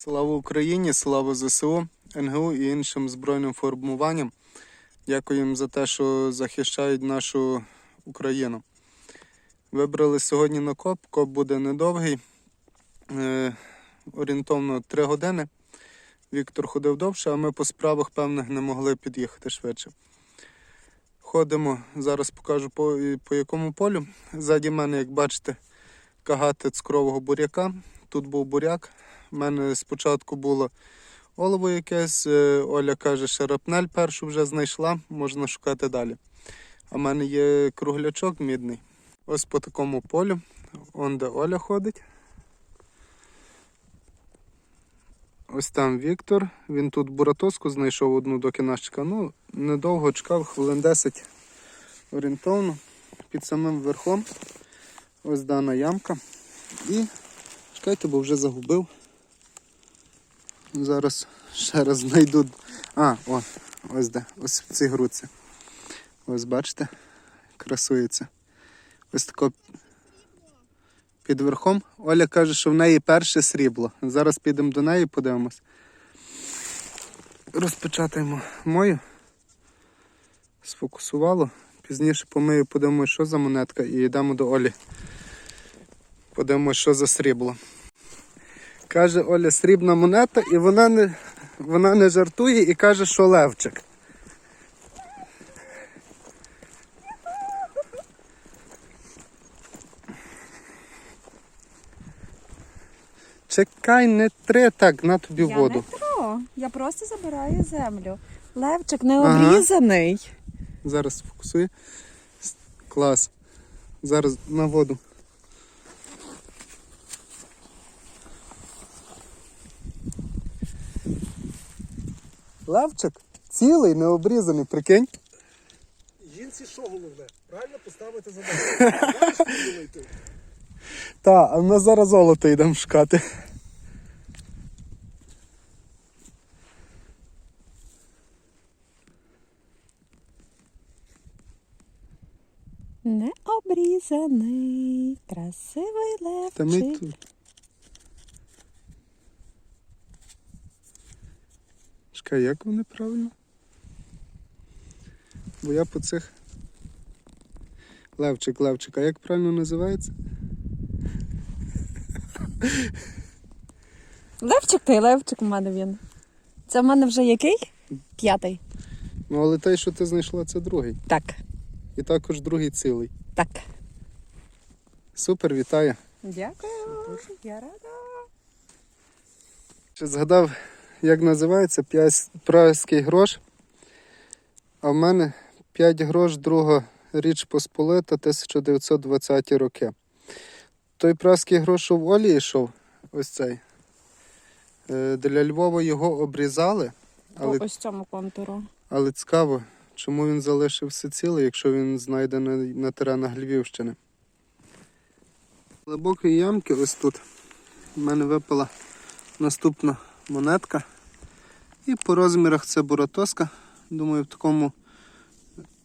Слава Україні, слава ЗСУ, НГУ і іншим збройним формуванням. Дякую їм за те, що захищають нашу Україну. Вибрали сьогодні на коп. Коп буде недовгий, е, орієнтовно 3 години. Віктор ходив довше, а ми по справах певних не могли під'їхати швидше. Ходимо, зараз покажу по, по якому полю. Ззаді мене, як бачите, кагати цукрового буряка. Тут був буряк. У мене спочатку було олово якесь. е, Оля каже, шарапнель першу вже знайшла, можна шукати далі. А в мене є круглячок мідний. Ось по такому полю. Он де Оля ходить. Ось там Віктор. Він тут буратоску знайшов одну доки нас. Ну, недовго чекав, хвилин 10 орієнтовно. Під самим верхом. Ось дана ямка. І чекайте, бо вже загубив. Зараз ще раз знайду. А, о, ось де, ось в цій груці. Ось бачите, красується. Ось тако під верхом. Оля каже, що в неї перше срібло. Зараз підемо до неї, подивимось. Розпечатаємо мою. Сфокусувало. Пізніше помию, подивимось, що за монетка, і йдемо до Олі. Подивимось, що за срібло. Каже Оля, срібна монета, і вона не, вона не жартує і каже, що левчик. Чекай, не три так, на тобі Я воду. не тру, я просто забираю землю. Левчик не Ага. обрізаний. Зараз фокусує. Клас. Зараз на воду. Левчик цілий, не обрізаний, прикинь. Жінці що головне? Правильно поставити задачу. Знаєш, куди було йти? Та, а ми зараз золото йдемо шукати. Не обрізаний, красивий Та ми левчик. тут. Чекай, як вони правильно? Бо я по цих. Левчик, Левчик, а як правильно називається? Левчик ти, левчик у мене він. Це в мене вже який? П'ятий. Ну, але той, що ти знайшла, це другий. Так, І також другий цілий. так. Супер, вітаю. Дякую. Я рада. Ще згадав, як називається праський грош. А в мене 5 грош, друга річ Посполита, 1920 роки. Той праський грош, в Олі йшов, ось цей. е, Для Львова його обрізали, але, ось цьому контуру. але цікаво, чому він залишився цілий, якщо він знайдений на теренах Львівщини. Глибокої ямки ось тут. У мене випала наступна монетка. І по розмірах це буратоска. Думаю, в такому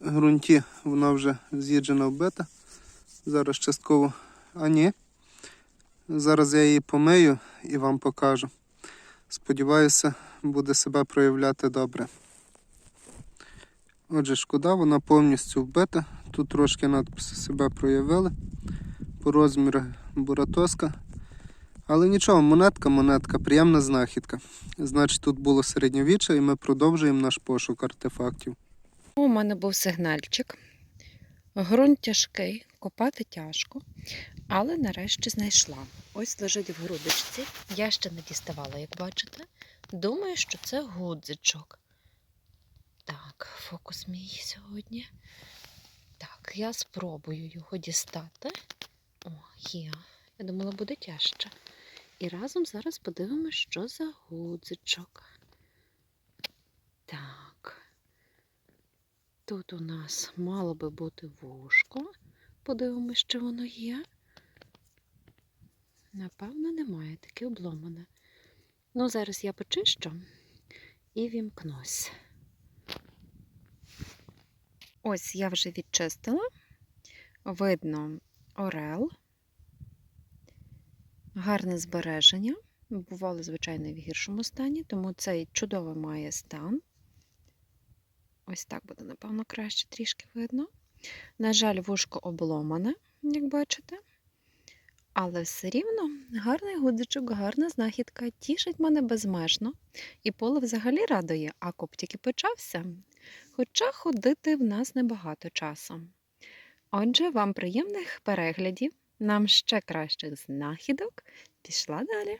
ґрунті вона вже з'їджена вбита. Зараз частково. А ні. Зараз я її помию і вам покажу. Сподіваюся, буде себе проявляти добре. Отже, шкода, вона повністю вбита. Тут трошки надписи себе проявили. По розмірах буратоска. Але нічого, монетка, монетка, приємна знахідка. Значить, тут було середньовіччя і ми продовжуємо наш пошук артефактів. У мене був сигнальчик. Грунт тяжкий, копати тяжко, але нарешті знайшла. Ось лежить в грудочці. Я ще не діставала, як бачите. Думаю, що це гудзичок. Так, фокус мій сьогодні. Так, я спробую його дістати. О, є. Я думала, буде тяжче. І разом зараз подивимося, що за гудзичок. Так. Тут у нас мало би бути вушко. Подивимось, що воно є. Напевно, немає, таке обломане. Ну, зараз я почищу і вімкнусь. Ось я вже відчистила. Видно орел. Гарне збереження. бували, звичайно, в гіршому стані, тому цей чудовий має стан. Ось так буде, напевно, краще трішки видно. На жаль, вушко обломане, як бачите. Але все рівно гарний гудзичок, гарна знахідка, тішить мене безмежно. І поле взагалі радує, а коп тільки почався. Хоча ходити в нас небагато часу. Отже, вам приємних переглядів, нам ще кращих знахідок. Пішла далі.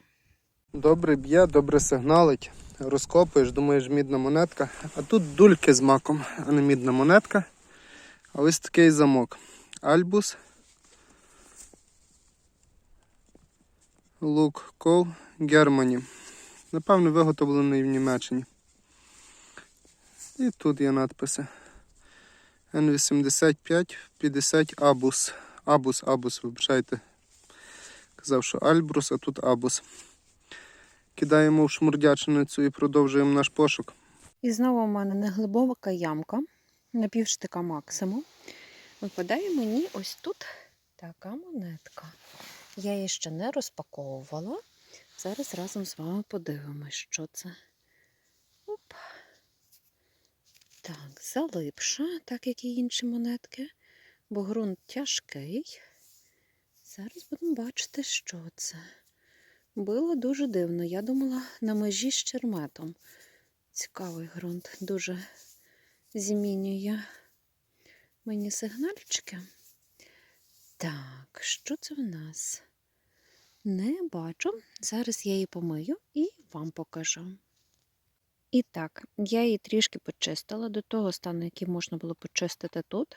Добре б'є, добре сигналить. Розкопуєш, думаєш, мідна монетка. А тут дульки з маком, а не мідна монетка. А ось такий замок. Альбус. Лук Кол Германі. Напевно, виготовлений в Німеччині. І тут є надписи. Н85 50 Абус. Абус, Абус, вибачайте. Казав, що Альбрус, а тут Абус. Кидаємо в шмурдячницю і продовжуємо наш пошук. І знову у мене неглибока ямка, на півштика максимум. Випадає мені ось тут така монетка. Я її ще не розпаковувала. Зараз разом з вами подивимось, що це. Оп. Так, залипша, так як і інші монетки, бо ґрунт тяжкий. Зараз будемо бачити, що це. Було дуже дивно. Я думала на межі з черметом. Цікавий ґрунт, дуже змінює мені сигнальчики. Так, що це в нас? Не бачу. Зараз я її помию і вам покажу. І так, я її трішки почистила до того стану, який можна було почистити тут.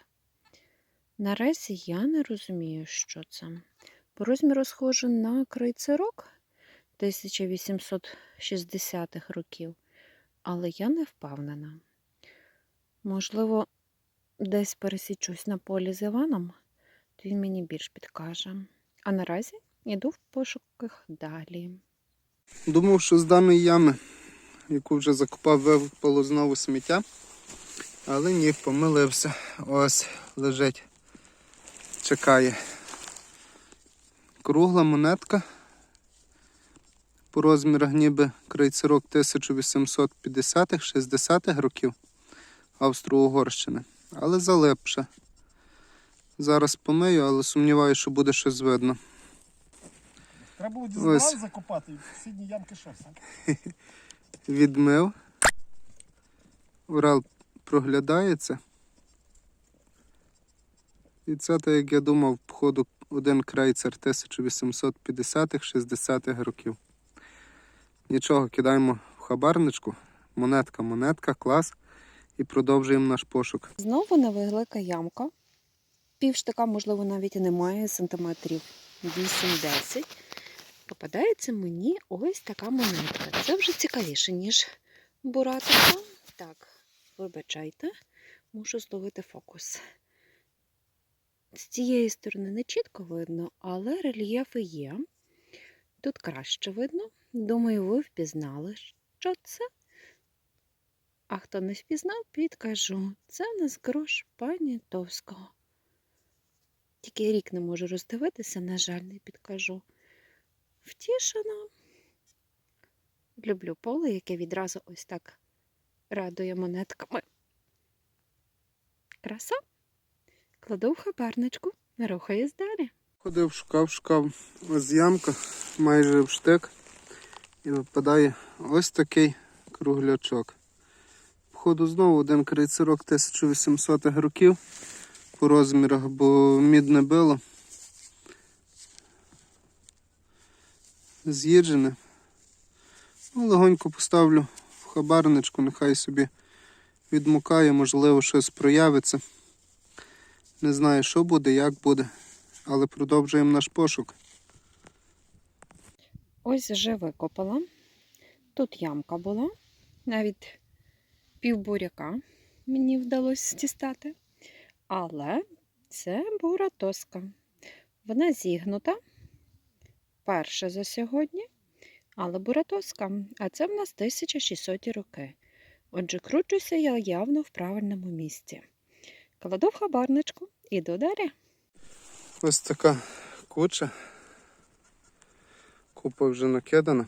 Наразі я не розумію, що це. По розміру схоже на крейцерок 1860-х років, але я не впевнена. Можливо, десь пересічусь на полі з Іваном, то він мені більш підкаже. А наразі йду в пошуках далі. Думав, що з даної ями, яку вже закопав, випало знову сміття. Але ні, помилився. Ось лежить. Чекає. Кругла монетка. По розмірах ніби крейцерок 1850-60-х років Австро-Угорщини. Але залипше. Зараз помию, але сумніваюся, що буде щось видно. Треба Ось. дізбирав закопати в сусідні ямки щось. відмив. Урал проглядається. І це, так як я думав, походу один крейцер 1850-60-х років. Нічого, кидаємо в хабарничку. Монетка, монетка, клас. І продовжуємо наш пошук. Знову невелика ямка. Півштика, можливо, навіть і немає, сантиметрів 8-10. Попадається мені ось така монетка. Це вже цікавіше, ніж буратика. Так, вибачайте, мушу зловити фокус. З цієї сторони не чітко видно, але рельєфи є. Тут краще видно. Думаю, ви впізнали, що це. А хто не впізнав, підкажу. Це в нас грош пані Товського. Тільки рік не можу роздивитися, на жаль, не підкажу. Втішена. Люблю поле, яке відразу ось так радує монетками. Краса. Кладу в хабарничку, рухаюсь далі. Ходив, шукав, шукав ось ямка, майже в штик. І випадає ось такий круглячок. Походу знову один крейцерок 1800-х років по розмірах, бо мідне било. З'їджене. Ну, легонько поставлю в хабарничку, нехай собі відмукає, можливо, щось проявиться. Не знаю, що буде, як буде, але продовжуємо наш пошук. Ось вже викопала. Тут ямка була, навіть півбуряка мені вдалося дістати. Але це бура тоска. Вона зігнута. Перша за сьогодні, але бура тоска. А це в нас 1600 роки. Отже, кручуся я явно в правильному місці. Кладу в хабарничку, іду далі. Ось така куча. Купа вже накидана.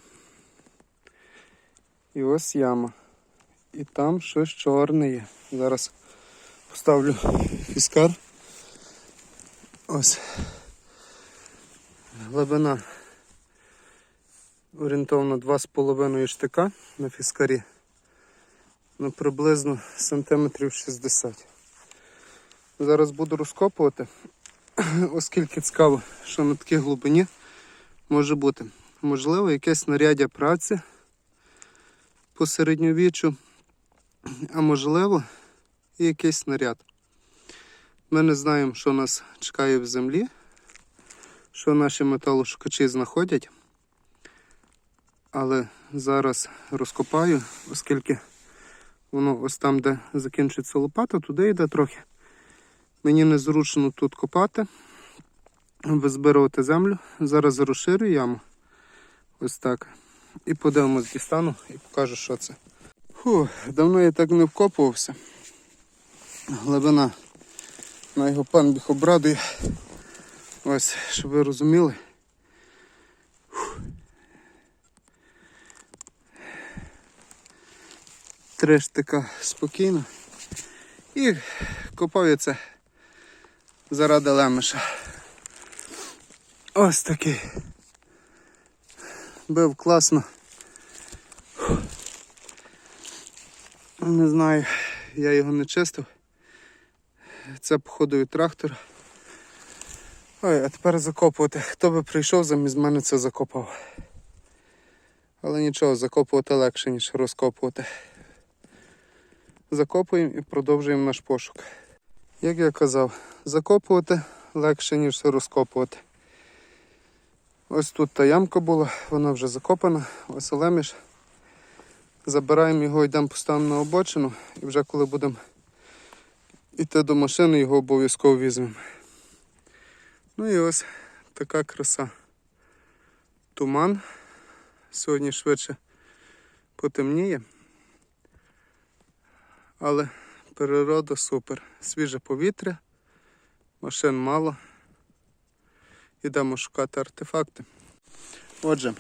І ось яма. І там щось чорне є. Зараз поставлю фіскар. Ось. Глибина орієнтовно 2,5 штика на фіскарі. Ну, приблизно сантиметрів 60. Зараз буду розкопувати, оскільки цікаво, що на такій глибині може бути. Можливо, якесь знаряддя праці по середньовіччю, а можливо, і якийсь снаряд. Ми не знаємо, що нас чекає в землі, що наші металошукачі знаходять. Але зараз розкопаю, оскільки воно ось там, де закінчується лопата, туди йде трохи. Мені незручно тут копати, визбирувати землю. Зараз розширю яму. Ось так. І подивимось, дістану і покажу, що це. Фу, давно я так не вкопувався. Глибина на його панбіг обрадує. Ось, щоб ви розуміли. Три штика спокійно. І копав я це заради лемеша. Ось такий. Бив класно. Не знаю, я його не чистив. Це походу від трактора. Ой, а тепер закопувати. Хто би прийшов замість мене це закопав. Але нічого, закопувати легше, ніж розкопувати. Закопуємо і продовжуємо наш пошук. Як я казав, закопувати легше, ніж розкопувати. Ось тут та ямка була, вона вже закопана, ось леміш. Забираємо його, йдемо поставимо на обочину і вже коли будемо йти до машини, його обов'язково візьмемо. Ну і ось така краса. Туман. Сьогодні швидше потемніє. Але природа супер. Свіже повітря, машин мало. Ідемо шукати артефакти. Отже,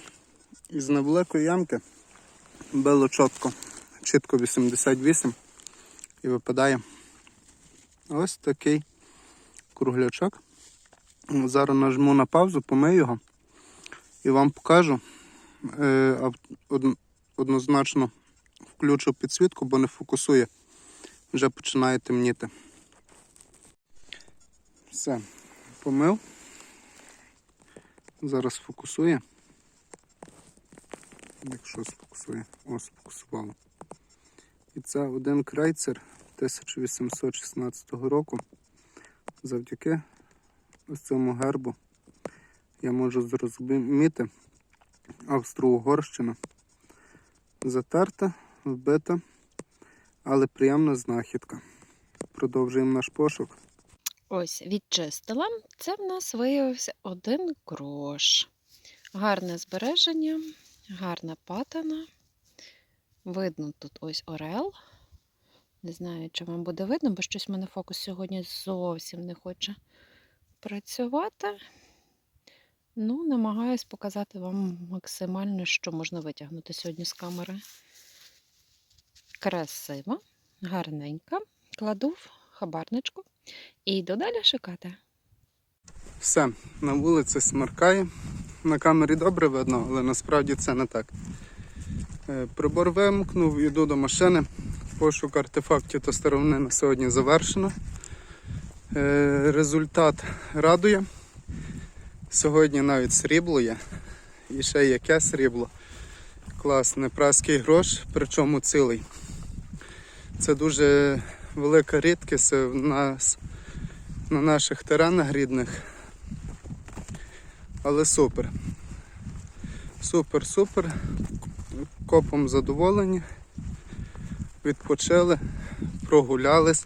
із невеликої ямки било чітко, чітко 88 і випадає ось такий круглячок. Зараз нажму на паузу, помию його і вам покажу. Е, Однозначно включу підсвітку, бо не фокусує. Вже починає темніти. Все, помив. Зараз фокусує. Якщо сфокусує, о, сфокусувало. І це один крейцер 1816 року. Завдяки ось цьому гербу я можу зрозуміти Австро-Угорщина. Затерта, вбита, але приємна знахідка. Продовжуємо наш пошук. Ось, відчистила. Це в нас виявився один грош. Гарне збереження, гарна патина. Видно тут ось орел. Не знаю, чи вам буде видно, бо щось в мене фокус сьогодні зовсім не хоче працювати. Ну, намагаюсь показати вам максимально, що можна витягнути сьогодні з камери. Красиво, гарненька. Кладу в хабарничку і йду далі шукати. Все, на вулиці смеркає. На камері добре видно, але насправді це не так. Е, Прибор вимкнув, іду до машини. Пошук артефактів та старовини на сьогодні завершено. Е, Результат радує. Сьогодні навіть срібло є. І ще яке срібло. Класне, праський грош, причому цілий. Це дуже велика рідкість в нас на наших теренах рідних. Але супер. Супер, супер. Копом задоволені. Відпочили, прогулялись,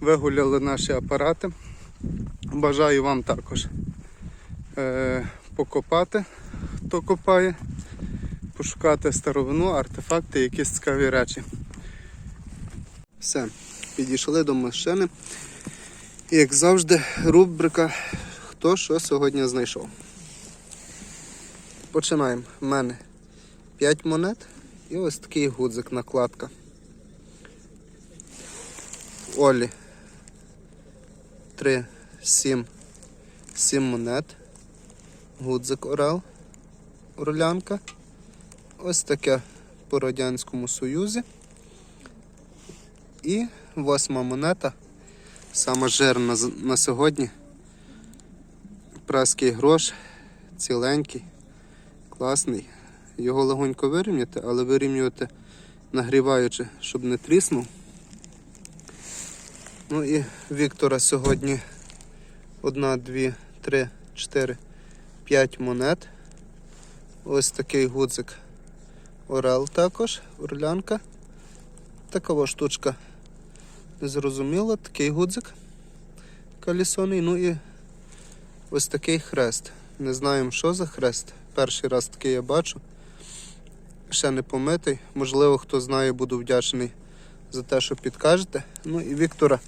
вигуляли наші апарати. Бажаю вам також е, покопати, хто копає, пошукати старовину, артефакти, якісь цікаві речі. Все, підійшли до машини. І, як завжди, рубрика Хто що сьогодні знайшов. Починаємо. У мене 5 монет І ось такий гудзик накладка. Олі 3, 7, 7 монет. Гудзик Орел. Орлянка. Ось таке по Радянському Союзі. І восьма монета. Сама жирна на сьогодні. Праський грош, ціленький, класний. Його легонько вирівняти, але вирівнювати нагріваючи, щоб не тріснув. Ну і Віктора сьогодні одна, дві, три, чотири, п'ять монет. Ось такий гудзик Орел також, орлянка. Така штучка незрозуміла, такий гудзик колісоний. Ну і ось такий хрест. Не знаємо, що за хрест. Перший раз такий я бачу. Ще не помитий. Можливо, хто знає, буду вдячний за те, що підкажете. Ну і Віктора.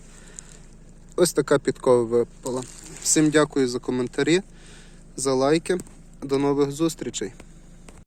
Ось така підкова випала. Всім дякую за коментарі, за лайки. До нових зустрічей.